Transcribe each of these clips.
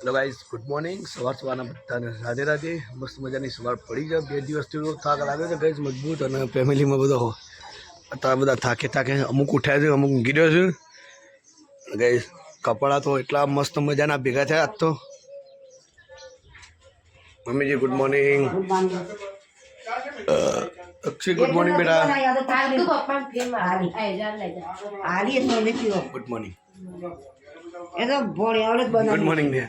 Hello guys good morning સવાર સવારના બધાને રાધે રાધે. મસ્ત મજાની સવાર પડી જાય બે દિવસથી થાક લાગ્યો છે ગાઈઝ મજબૂત અને ફેમિલીમાં બધો અત્યારે બધા થાકે થાકે અમુક ઉઠ્યા છે અમુક ઊંઘી રહ્યો છે. ગાઈઝ કપડાં તો એટલા મસ્ત મજાના ભેગા થયા આજ તો. મમ્મીજી good morning Akshay good morning બેટા. ગુડ મોર્નિંગ ગુડ મોર્નિંગ ને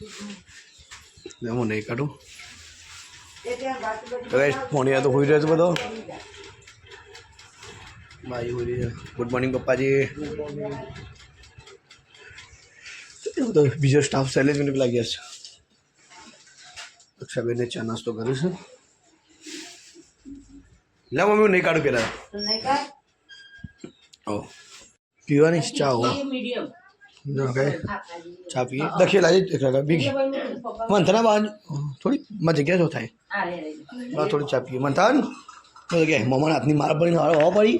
હું નહીં કાઢું. તો ગાઈઝ મોનિયા તો હોઈ રહ્યો છે બધો. ભાઈ હોઈ રહ્યો ગુડ મોર્નિંગ પપ્પાજી. એવું તો બીજો સ્ટાફ સેલેજ મિનિટ લાગ્યા છે. અક્ષાબેનને ચા નાસ્તો કર્યો છે. લે મમ્મી હું નહીં કાઢું પેલા. ઓ પીવાની ચા હો. કઈ ચા પીએ દખી લાજી બીજી. મંથના થોડી માં જગ્યા જો થાય. બહાર થોડી ચા પીએ મંથન? કે મમ્માના હાથની માર પડીને હારો હવા પડી.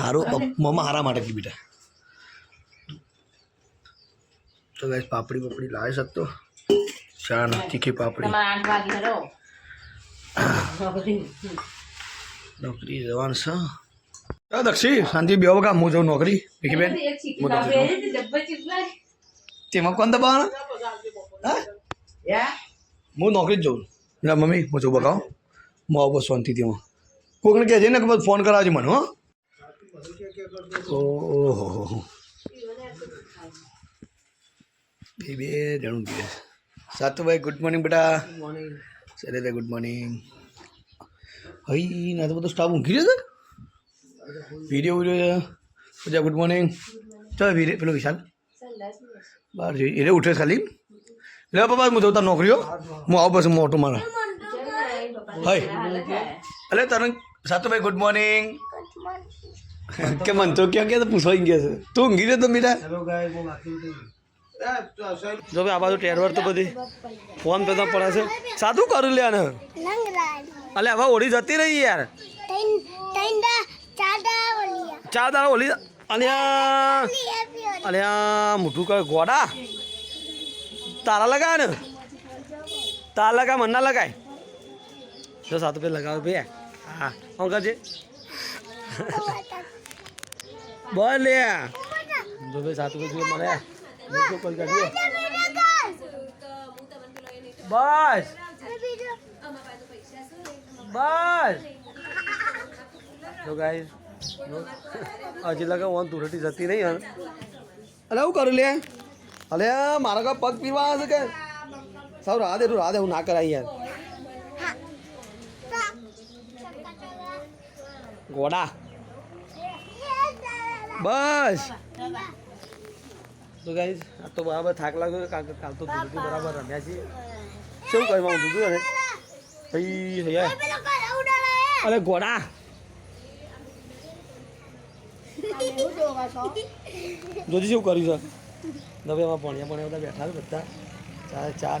હારું મમ્મા હારા માટે કી બેટા. તો ગાઈસ પાપડી પાપડી લાવી શકતો ચા નથી તીખી પાપડી. નોકરી જવાનું છે. દક્ષી શાંતિ બે વખત હું જાઉં નોકરી. ભીખી બેન હું તેમાં કોણ દબાવવાનું? હા? હું નોકરી જ જોઉં. ના મમ્મી હું છું બગાવ હું આવું બસ શાંતિથી હું કોકને કહેજે ને કે બસ ફોન કરાવજો મને હો. ઓહો બે બે જણું પીએ સાતુભાઈ ગુડ મોર્નિંગ બેટા. સરેદા ગુડ મોર્નિંગ હઈ ના તો બધો સ્ટાફ ઊંઘી રહ્યો છે? Video video Pooja good morning ચાલ વિરે પેલો વિશાલ બહાર જોઈ એટલે ઉઠે ખાલી લે પપ્પા હું જોતા નોકરીઓ હું આવું પછી મોટો મારા હાય અલે તને સાતુભાઈ ગુડ મોર્નિંગ કે મન તો ક્યાં ક્યાં તો પૂછવાઈ ગયા છે તું ઊંઘી રહ્યો તો મીરા જો ભાઈ આ બાજુ ટેરવર તો બધી ફોન પેલા પડે છે સાદું કરું લે આને અલે હવે ઓળી જતી રહી યાર ચાર દાડા ઓલી અલ્યા. અલ્યા મોટું કર ગોડા. તારા લગાવે ને? તારા લગાવ મને ના લગાય. જો સાત રૂપિયા લગાવે ભાઈ હા કોણ કરજે. બોલ જો ભાઈ સાત રૂપિયા મળે શું કરી કાઢીએ બસ. બસ. તો ગાઈસ હજી લગે ઓન તુરટી જતી નહીં હે અલે હું કરું લે? અલે મારા કા પગ પીવા છે કે? સાવ રાધે તું રાહ દે હું ના કરાય યાર. ગોડા. બસ. તો ગાઈસ આ તો બરાબર થાક લાગ્યો કારણ કે કાલ તો દૂધથી બરાબર રમ્યા છીએ. શું કહ્યું હું ભાઈ હૈયા અરે ગોડા. જોજી શું કર્યું છે? હવે એમાં ભણ્યા ભણ્યા બધા બેઠા છે બધા. ચાર ચાર.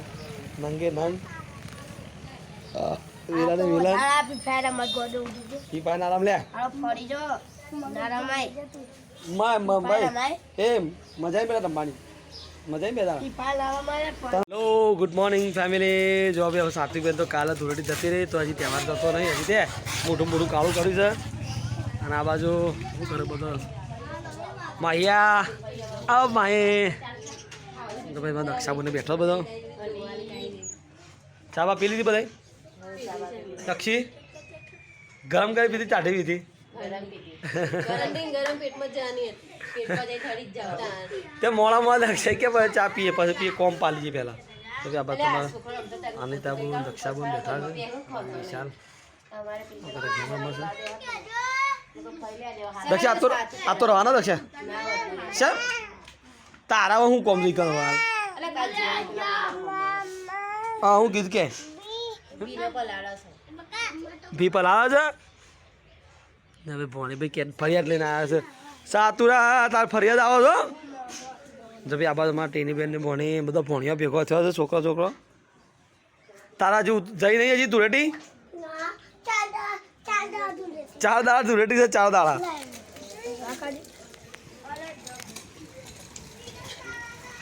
નંગે નંગ અ, વેલા ને વેલા. ઈ પાન આરામ લે. માય મા ભાઈ. એ મજા પેલા રમવાની હેલો ગુડ મોર્નિંગ ફેમિલી જો હવે સાત્વિક બેન તો કાલે ધૂળેટી જતી રહી તો હજી તહેવાર થતો નહીં હજી તે મોટું મોટું કાળું કર્યું છે. અને આ બાજુ શું કરે બધો માહિયા. આવ માહી તો ભાઈ મારા બને બેઠો બધો. ચા બા પી લીધી બધા દક્ષી? ગરમ કરી પીધી ચાટી પીધી. તે મોડા મોડા દક્ષા કે પછી ચા પીએ પછી પીએ કોમ પાલી જઈએ પહેલાં. તો કે આ બાદ તમારા અનિતાબુન દક્ષાબુન બેઠા છે. વિશાલ. દક્ષા આ તો આ તો રવાના દક્ષા. શેમ? તારા હું કોમ નહીં કરવા હા હું કીધું કે. ભી પલાવે છે? હવે ભોણી ભાઈ કે ફરિયાદ લઈને આવ્યા છે. સાતુરા તાર ફરિયાદ આવો છો? જો ભાઈ આ બાજુ મારા ટીની બેન ને ભોણી બધા ભોણીઓ ભેગો થયો છે છોકરો છોકરો. તારા જેવું જઈ નહીં હજી ધૂળેટી ચાર દાડા ધૂળેટી છે ચાર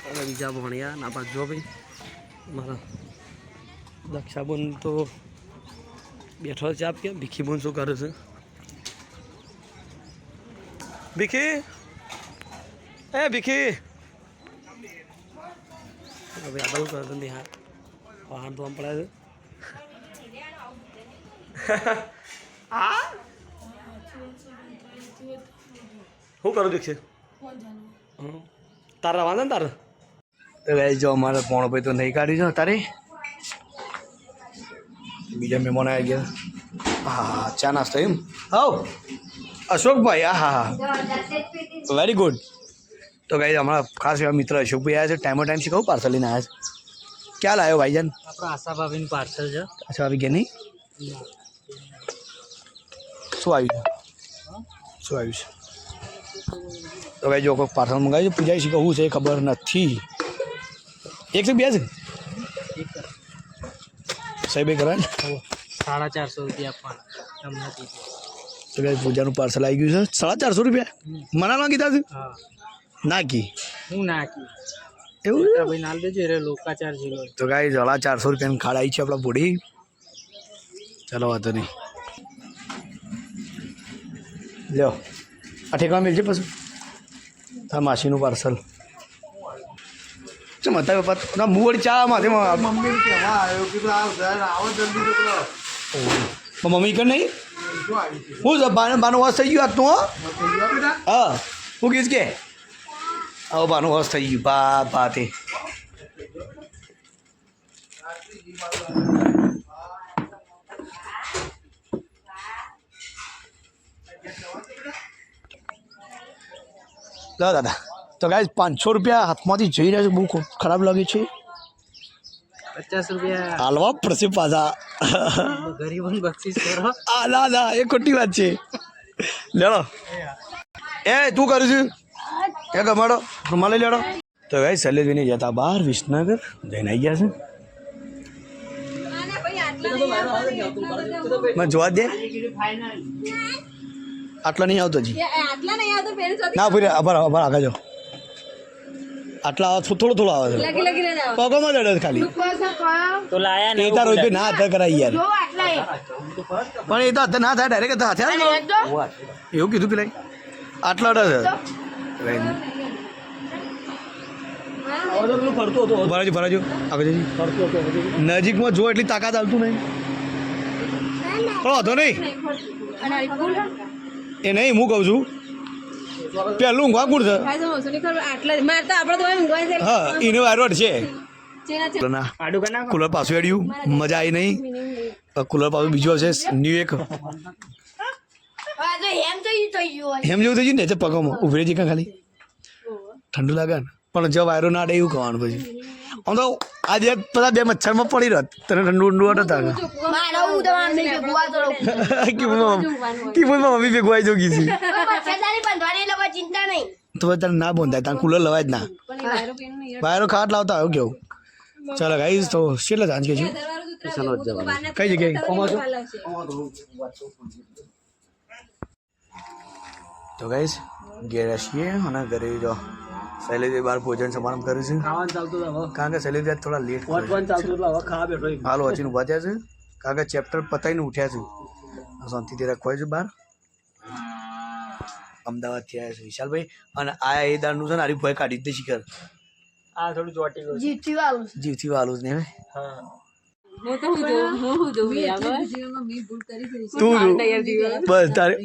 અને બીજા ભણ્યા ના પાછ જો ભાઈ મારા દક્ષાબોન તો બેઠો છે આપ કે ભીખીબોન શું કરે છે ભીખી એ ભીખી આ બધું કરતો નહીં હા વાહન તો આમ પડે છે હા શું કરું દીક્ષિત. તારા વાંધો ને તારે? તો ગાઈસ જો અમારે પોણો ભાઈ તો નહીં કાઢી છે તારે. બીજા મહેમાન આવી ગયા. હા હા ચા નાસ્તો એમ? હાઉ અશોકભાઈ હા હા હા વેરી ગુડ તો કઈ હમણાં ખાસ એવા મિત્ર અશોકભાઈ આવ્યા છે ટાઈમો ટાઈમ શીખવું પાર્સલ લઈને આવ્યા છે. ક્યાં લાવ્યો ભાઈજાન? આપણો આશા ભાભીનું પાર્સલ છે. આશા આવી ગયા નહીં? શું આવ્યું છે? શું આવ્યું છે? તો ભાઈ જો કોઈ પાર્સલ મંગાવ્યું છે પૂજા શીખવું છે એ ખબર નથી એક છે બે છે સાહેબે કરાય ને સાડા ચારસો રૂપિયા આપવાના તમને કીધું તો ભાઈ પૂજાનું પાર્સલ આવી ગયું છે સાડા ચારસો રૂપિયા મનામાં કીધા છે હા ના કી હું નાખી એવું છે? ભાઈ નાલ દેજો એટલે લોકાચાર જેલો તો ગાઈ સાડા ચારસો રૂપિયાની ખાડ આવી છે આપણા બોડી ચાલો વાંધો નહીં લ્યો આ ઠેકવા મિલશે પછી. હા માસીનું પાર્સલ. શું મતા બાપા? ના મું ચા માથે મમ્મી મમ્મી કર નહીં? હું બાનો બાનો વાસ થઈ ગયો આજનો તું હા. હું. કહીશ કે આવો બાનો વાસ થઈ ગયું. બા બા તે. લો દાદા તો ગાઈઝ પાંચસો રૂપિયા હાથમાંથી જઈ રહ્યા છે બહુ ખૂબ ખરાબ લાગે છે. પચાસ રૂપિયા. હાલવા પડશે પાછા. ગરીબોને બક્ષીસ કરો. આ ના ના એ ખોટી વાત છે. લેડો. એ તું કરું છું? એ ગમાડો. રૂમાલ લઈ લેડો. તો ગાઈ શૈલેષભાઈને જતા બહાર વિસનગર. જઈને આવી ગયા છે. મને જોવા દે. આટલા નહીં આવતો જી. આટલા નહીં આવતો ના ફરી આભાર આભાર આગળ જાઓ. આટલા આવે થોડો થોડો આવે છે પગમાં લડે ખાલી. તો લાયા એ તારો ના હાથે કરાય યાર. પણ એ તો હાથે ના થાય ડાયરેક્ટ હાથે. એવું કીધું પેલા આટલા અડે છે ભરાજો ભરાજો. આગળ જજી. નજીકમાં જો એટલી તાકાત આવતું નહીં. પણ વાંધો નહીં. એ નહીં હું કહું છું. પહેલું ઊંઘવા કુડ છે. હા એને વાયરોડ છે. કુલર પાછું એડ્યું. મજા આવી નહીં. કુલર પાછું બીજું આવશે ન્યુ એક. હેમ જેવું થઈ ગયું ને પગમાં ઉભરી જઈ કાં ખાલી? ઠંડુ લાગે ને. પણ જો વાયરો ના એવું કહેવાનું પછી. આમ તો આજે બધા બે મચ્છરમાં પડી રહ્યો. તને ઠંડુ ઠંડુ અડે તારે કીબોર્ડમાં મમ્મી ભેગવાઈ જોગી છે ચિંતા નહીં. તો તારે ના બોંધાય તારે કુલર લવાય જ ના. વાયરો ખાટ લાવતા આવ્યો કેવું? ચાલો ગાઈસ તો કેટલા સાંજ કે છે. કઈ જગ્યાએ? તો ગાઈસ ઘેર છીએ અને ઘરે જો શૈલેષભાઈ બહાર ભોજન સમારંભ કરે છે. ખાવાનું ચાલતું હવે. કારણ કે શૈલેષભાઈ થોડા લેટ વોટ વન ચાલતું એટલે હવે ખાવા બેઠો એક. હાલ વાંચીને ઊભા થયા છે. કારણ કે ચેપ્ટર પતાવીને ઉઠ્યા છું. શાંતિથી રાખવા છે બહાર અમદાવાદથી આવ્યા છે વિશાલભાઈ. અને આ એ દાળનું છે ને આરી ભય કાઢી જ દે શિખર. આ થોડું ચોટી ગયું જીતી વાળું જીવથી વાલું જ નહીં હા. હું તો હું જોઉં, હું હું જોઉં યાર. જીવનમાં ભૂલ કરી છે. તું હાલ જો. તૈયાર થઈ ગયો. બસ તારે એ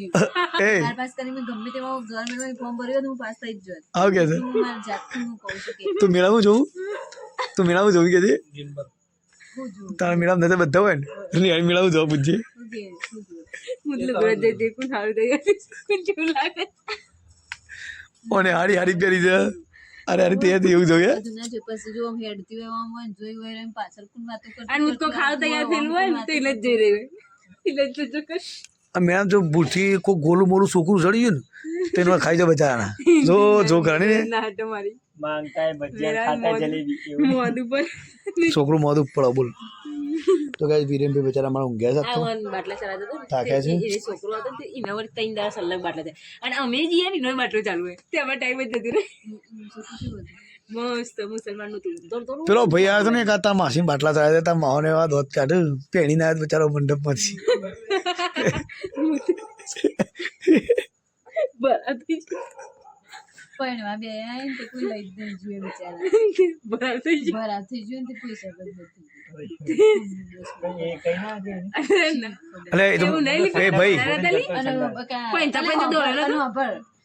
બાર પાસ કરીને મેં ગમે તેમાં ગવર્મેન્ટમાં ફોર્મ ભર્યું હતું, હું પાસ થઈ જ જોત. આવ કે છે હું મારી જાતથી હું કહું છું કે તું મેળામાં જોઉં તું મેળામાં જોવું કે છે તારા મેળામાં નથી બધા હોય ને એટલે મેળામાં જોવા પૂછજે. મતલબ દેખું સારું થઈ ગયું. લાગે હારી હારી પહેરી છે અરે અરે તે એવું જોઈએ. પછી જો હેડતી હોય આમ હોય જોઈ હોય એમ પાછળ કોણ વાતો કરતું અને મુજકો ખાવ તૈયાર થયેલું હોય ને તો એટલે જ જઈ રહ્યું એટલે જ આ મેળામાં જો ભૂલથી કોઈ ગોલું મોલું છોકરું ચડી ગયું ને તો એનો ખાઈ જાય બચારાના જો જો ઘણી ને. છોકરું મોઢું પડો બોલ. તો કઈ વીરેનભાઈ બચારા મારા ઊંઘ્યા છે વન બાટલા ચલાવતો હતો ને, તાકે છે? એ છોકરો હતો તે એના વળી ત્રણ દાસ અલગ બાટલા થાય. અને અમે જઈએ ને એનો બાટલો ચાલુ હોય. તે અમાર ટાઈમ જ જતું રહે મસ્ત મુસલમાનનું તું. પેલો ભાઈ આવ્યો હતો ને એક માસી બાટલા ચડાવ્યા હતા માહોને એવા દોત કાઢ્યું પેણીને આવ્યો મંડપ મંડપમાંથી બરાબર પરણવા બે આઈને તે કોઈ લઈ જ જોઈએ બિચારા બરાબર થઈ ગયું. બરાબર થઈ ગયું તે પૈસા તો પણ તો.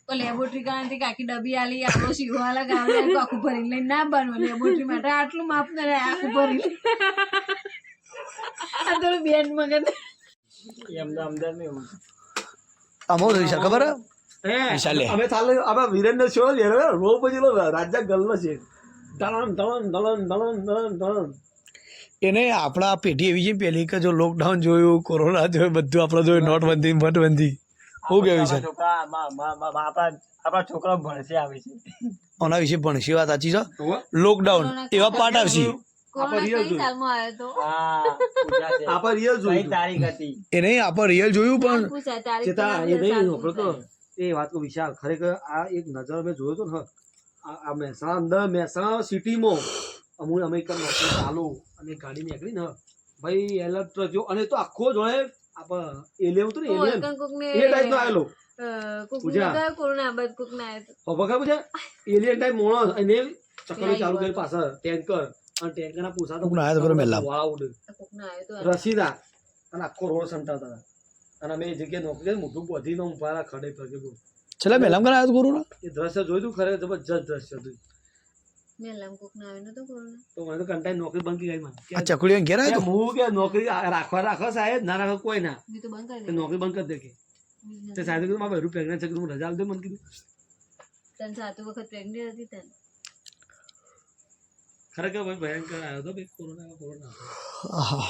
તો લેબોરેટરી કારણથી કાકી ડબી આલી આપણો શીરો આલા ગામ આખું ભરીને લઈને ના બનવું લેબોરેટરી માટે આટલું માપ ને આખું ભરી આ થોડું બેન મગજ. ખબર. અમે ચાલે અમે વિરેન્દ્ર છો છે રો પછી રાજા ગલ્લો છે. દલન દલન દલન દલન દલન દલન એને આપણા પેઢી એવી છે પેલી કે જો લોકડાઉન જોયું કોરોના જોયું બધું આપણે જોયું નોટબંધી મટબંધી શું કેવું છે? આપણા છોકરા ભણશે આવે છે? આના વિશે ભણશી વાત સાચી છે. લોકડાઉન એવા પાઠ આવશે આપણે રિયલ જોયું તારીખ હતી? એ નહીં આપણે રિયલ જોયું પણ એ. એ વાત તો વિશાલ ખરેખર આ એક નજર મેં જોયો તો ને આ આ મહેસાણા અંદર મહેસાણા સિટીમાં અમુક અમે એક નોકરી ચાલુ અને ગાડી નીકળી ને ભાઈ એલર્ટ જો અને તો આખો જોડે આપણે એલેવ હતું ને તો એ નો આવેલો પૂજા. કોરોના બાદ કોકને આવ્યો તો. ખબર ખબર એલિયન ટાઈપ મોણસ અને ચક્કરો ચાલુ કરી પાછળ ટેન્કર અને ટેન્કર ના પૂછા તો આવ્યો રસીદા. અને આખો રોડ સંટાતા હતા. અને અમે એ જગ્યાએ નોકરી કરી મોટું બધી નો ઊભા ખડે પગે બોલ. છેલ્લા મેલમ કરા હતો ગુરુ એ દ્રશ્ય જોયું તું ખરે જબરજસ્ત દ્રશ્ય હતું. મેલામ કોકને આવ્યો નતો કોરોના? તો મને તો કંટાઈ નોકરી બંધ કરી મને. આ ચકડીઓ ઘેર આવ્યો હું કે નોકરી રાખવા રાખો સાહેબ ના રાખો કોઈ ના. મેં તો બંધ કરી નોકરી બંધ કરી દે કે. તે સાહેબ કીધું મારે પ્રેગ્નન્ટ છે. કીધું રજા આલ દે. મને કીધું. તન સાતું વખત પ્રેગ્નેન્ટ હતી તને? ખરેખર ભાઈ ભયંકર આવ્યો હતો ભાઈ? કોરોના કોરોના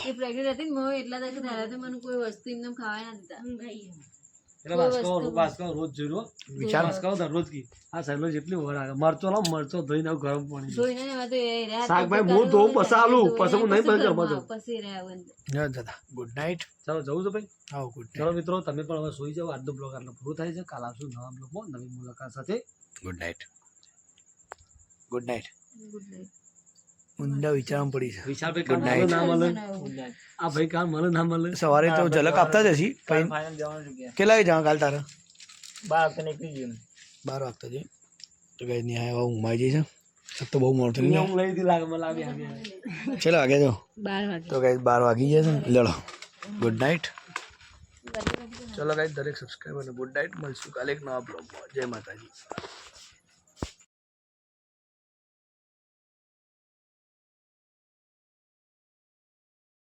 એ પ્રેગ્નન્ટ હતી ને મને એટલા તક થયા તો મને કોઈ વસ્તુ એમને ખાવા ના દીધા. એટલે બાસ્કો બાસ્કો રોજ જોયું વિચાર. બાસ્કો દરરોજ કી. આ સાહેબ જેટલી ઓર આવે. મરચો લાવ મરચો ધોઈને ગરમ પાણી જોઈને ને તો એ રહ્યા શાકભાઈ હું ધોઉં, પસાલું પછી ધોઈને હું નહીં બંધ કરું, હા, બધું. પછી રહ્યા દાદા ગુડ નાઇટ ચાલો જવું છે ભાઈ? આવો ગુડ ચાલો મિત્રો તમે પણ હવે સુઈ જાઓ. આજનો બ્લોગ આટલો પૂરો થાય છે. કાલ આવશું નવા બ્લોગમાં નવી મુલાકાત સાથે. Good night good night good night ઊંડા વિચારમાં પડી છે. વિશાલભાઈ કાલ. મળે ના મળે આ ભાઈ કાલ મળે ના મળે સવારે તો ઝલક આપતા જ હશી. કેટલા વાગે જવા કાલ તારા? બાર વાગતા નીકળી ગયું બાર વાગતા જઈ તો કઈ નહીં આવ્યા ઊંઘમાં જઈ છે તો બહુ મોડું થઈ ગયું. હું લઈ હતી લાગે મને આવી ચલો વાગે જો બાર વાગે. તો કઈ બાર વાગી જશે છે લડો. ગુડ નાઇટ ચલો ગાઈ દરેક સબસ્ક્રાઈબરને ગુડ નાઇટ મળશું કાલે એક નવા બ્લોગમાં જય માતાજી.